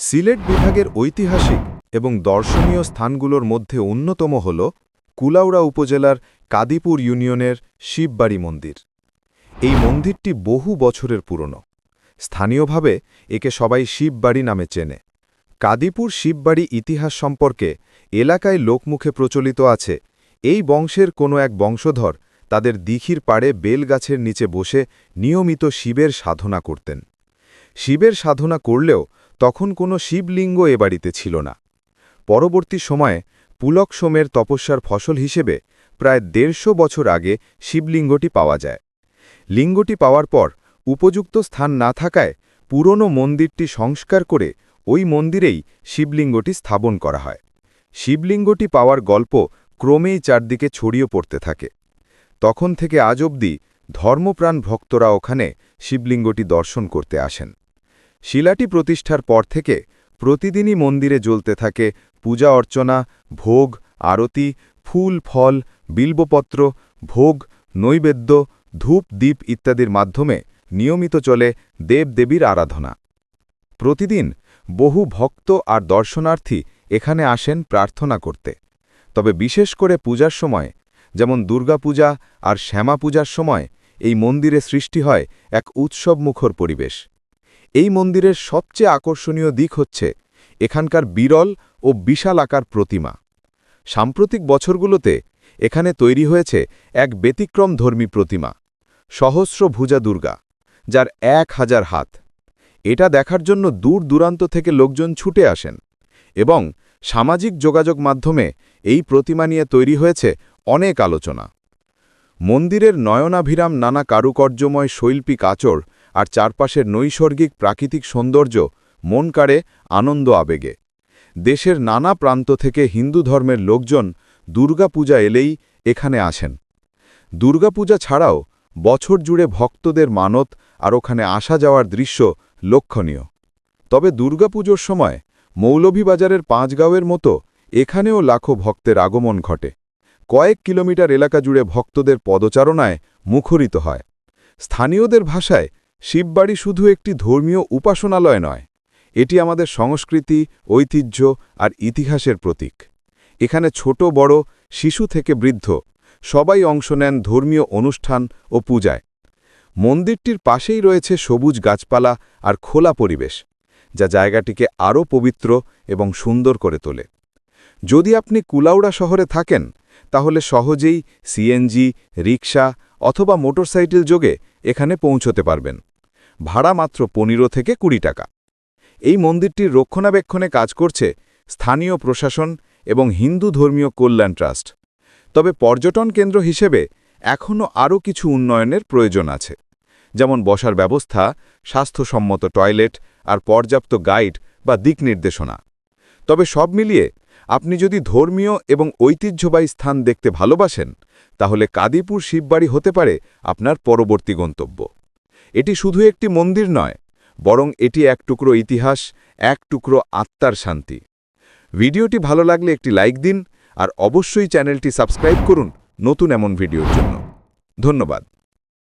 সিলেট বিভাগের ঐতিহাসিক এবং দর্শনীয় স্থানগুলোর মধ্যে অন্যতম হল কুলাউড়া উপজেলার কাদিপুর ইউনিয়নের শিববাড়ি মন্দির। এই মন্দিরটি বহু বছরের পুরনো। স্থানীয়ভাবে একে সবাই শিববাড়ি নামে চেনে। কাদিপুর শিববাড়ি ইতিহাস সম্পর্কে এলাকায় লোকমুখে প্রচলিত আছে, এই বংশের কোনো এক বংশধর তাদের দিঘির পাড়ে বেলগাছের নিচে বসে নিয়মিত শিবের সাধনা করতেন। শিবের সাধনা করলেও তখন কোনো শিবলিঙ্গ এ বাড়িতে ছিল না। পরবর্তী সময়ে পুলক সোমের তপস্যার ফসল হিসেবে প্রায় দেড়শো বছর আগে শিবলিঙ্গটি পাওয়া যায়। লিঙ্গটি পাওয়ার পর উপযুক্ত স্থান না থাকায় পুরনো মন্দিরটি সংস্কার করে ওই মন্দিরেই শিবলিঙ্গটি স্থাপন করা হয়। শিবলিঙ্গটি পাওয়ার গল্প ক্রমেই চারদিকে ছড়িয়ে পড়তে থাকে। তখন থেকে আজ অবধি ধর্মপ্রাণ ভক্তরা ওখানে শিবলিঙ্গটি দর্শন করতে আসেন। শিলাটি প্রতিষ্ঠার পর থেকে প্রতিদিনই মন্দিরে জ্বলতে থাকে পূজা অর্চনা, ভোগ, আরতি, ফুল, ফল, বিল্বপত্র, ভোগ, নৈবেদ্য, ধূপ দ্বীপ ইত্যাদির মাধ্যমে নিয়মিত চলে দেবদেবীর আরাধনা। প্রতিদিন বহু ভক্ত আর দর্শনার্থী এখানে আসেন প্রার্থনা করতে। তবে বিশেষ করে পূজার সময়, যেমন দুর্গাপূজা আর শ্যামা পূজার সময়, এই মন্দিরে সৃষ্টি হয় এক উৎসবমুখর পরিবেশ। এই মন্দিরের সবচেয়ে আকর্ষণীয় দিক হচ্ছে এখানকার বিরল ও বিশাল আকার প্রতিমা। সাম্প্রতিক বছরগুলোতে এখানে তৈরি হয়েছে এক ব্যতিক্রম ধর্মী প্রতিমা, সহস্র ভুজা দুর্গা, যার এক হাজার হাত। এটা দেখার জন্য দূর দূরান্ত থেকে লোকজন ছুটে আসেন এবং সামাজিক যোগাযোগ মাধ্যমে এই প্রতিমা নিয়ে তৈরি হয়েছে অনেক আলোচনা। মন্দিরের নয়নাভিরাম নানা কারুকর্যময় শৈল্পিক আচর আর চারপাশের নৈসর্গিক প্রাকৃতিক সৌন্দর্য মন কাড়ে আনন্দ আবেগে। দেশের নানা প্রান্ত থেকে হিন্দু ধর্মের লোকজন দুর্গাপূজা এলেই এখানে আসেন। দুর্গাপূজা ছাড়াও বছর জুড়ে ভক্তদের মানত আর ওখানে আসা যাওয়ার দৃশ্য লক্ষণীয়। তবে দুর্গাপুজোর সময় মৌলভীবাজারের পাঁচগাঁওয়ের মতো এখানেও লাখো ভক্তের আগমন ঘটে। কয়েক কিলোমিটার এলাকা জুড়ে ভক্তদের পদচারণায় মুখরিত হয়। স্থানীয়দের ভাষায় শিববাড়ি শুধু একটি ধর্মীয় উপাসনালয় নয়, এটি আমাদের সংস্কৃতি, ঐতিহ্য আর ইতিহাসের প্রতীক। এখানে ছোট, বড়, শিশু থেকে বৃদ্ধ সবাই অংশ নেন ধর্মীয় অনুষ্ঠান ও পূজায়। মন্দিরটির পাশেই রয়েছে সবুজ গাছপালা আর খোলা পরিবেশ, যা জায়গাটিকে আরও পবিত্র এবং সুন্দর করে তোলে। যদি আপনি কুলাউড়া শহরে থাকেন তাহলে সহজেই সিএনজি রিক্সা অথবা মোটরসাইকেল যোগে এখানে পৌঁছতে পারবেন। ভাড়া মাত্র পনেরো থেকে কুড়ি টাকা। এই মন্দিরটির রক্ষণাবেক্ষণে কাজ করছে স্থানীয় প্রশাসন এবং হিন্দু ধর্মীয় কল্যাণ ট্রাস্ট। তবে পর্যটন কেন্দ্র হিসেবে এখনও আরও কিছু উন্নয়নের প্রয়োজন আছে। যেমন বসার ব্যবস্থা, স্বাস্থ্যসম্মত টয়লেট আর পর্যাপ্ত গাইড বা দিক নির্দেশনা। তবে সব মিলিয়ে আপনি যদি ধর্মীয় এবং ঐতিহ্যবাহী স্থান দেখতে ভালোবাসেন, তাহলে কাদিপুর শিববাড়ি হতে পারে আপনার পরবর্তী গন্তব্য। এটি শুধু একটি মন্দির নয়, বরং এটি এক টুকরো ইতিহাস, এক টুকরো আত্মার শান্তি। ভিডিওটি ভালো লাগলে একটি লাইক দিন, আর অবশ্যই চ্যানেলটি সাবস্ক্রাইব করুন নতুন এমন ভিডিওর জন্য। ধন্যবাদ।